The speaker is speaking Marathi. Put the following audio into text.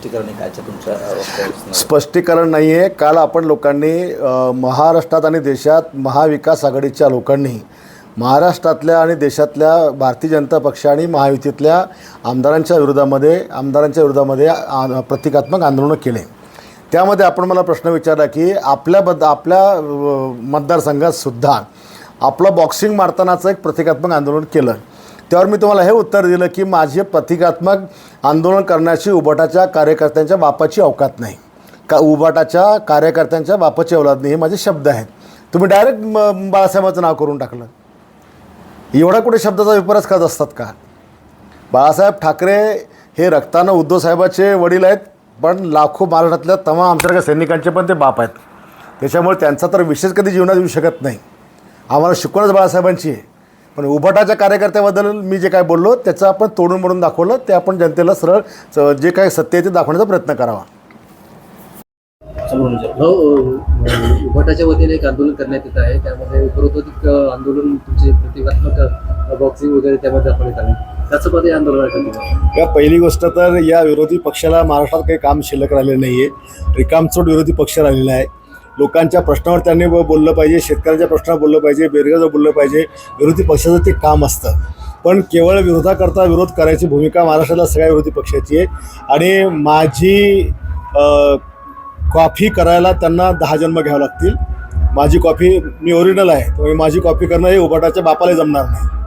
स्पष्टीकरण आहे कायच्या तुमच्या स्पष्टीकरण नाही आहे काल आपण लोकांनी महाराष्ट्रात आणि देशात महाविकास आघाडीच्या लोकांनी महाराष्ट्रातल्या आणि देशातल्या भारतीय जनता पक्ष आणि महायुतीतल्या आमदारांच्या विरोधामध्ये आमदारांच्या विरोधामध्ये आ- प्रतिकात्मक आंदोलनं केले. त्यामध्ये आपण मला प्रश्न विचारला की आपल्याबद्द आपल्या मतदारसंघातसुद्धा आपलं बॉक्सिंग मारतानाचं एक प्रतिकात्मक आंदोलन केलं. त्यावर मी तुम्हाला हे उत्तर दिलं की माझे प्रतिकात्मक आंदोलन करण्याची उबाटाच्या कार्यकर्त्यांच्या बापाची अवकात नाही. का उबाटाच्या कार्यकर्त्यांच्या बापाची अवलाद नाही हे माझे शब्द आहेत. तुम्ही डायरेक्ट बाळासाहेबाचं नाव करून टाकलं. एवढा कुठे शब्दाचा विपरच करत असतात का? बाळासाहेब ठाकरे हे रक्तानं उद्धवसाहेबाचे वडील आहेत पण लाखो महाराष्ट्रातल्या तमाम आमच्यासारख्या सैनिकांचे पण ते बाप आहेत. त्याच्यामुळे त्यांचा तर विशेष कधी जीवनात येऊ शकत नाही. आम्हाला शिकवणच बाळासाहेबांची आहे. पण उभाटाच्या कार्यकर्त्याबद्दल मी जे काय बोललो त्याचं आपण तोडून म्हणून दाखवलं. ते आपण जनतेला सरळ जे काही सत्य आहे ते दाखवण्याचा प्रयत्न करावा. समोरून जा. हो. उभटाच्या वतीने एक आंदोलन करण्यात येत आहे. त्यामध्ये अ, आंदोलन तुमचे प्रतिकात्मक बॉक्सिंग वगैरे त्यामध्ये दाखवण्यात आले. त्याचं मध्ये आंदोलन आहे का तुम्हाला? या पहिली गोष्ट तर या विरोधी पक्षाला महाराष्ट्रात काही काम शिल्लक राहिलेलं नाही आहे रिकामचोट विरोधी पक्ष राहिलेला आहे. लोकांच्या प्रश्नावर त्यांनी बोललं पाहिजे शेतकऱ्यांच्या प्रश्नावर बोललं पाहिजे बेरोजगार बोललं पाहिजे. विरोधी पक्षाचं ते काम असतं. पण केवळ विरोधाकरता विरोध करायची भूमिका महाराष्ट्राला सगळ्या विरोधी पक्षाची आहे. आणि माझी कॉफी करायला त्यांना दहा जन्म घ्यावं लागतील. माझी कॉफी मी ओरिजिनल आहे. त्यामुळे माझी कॉफी करणं हे उबाटाच्या बापाला जमणार नाही.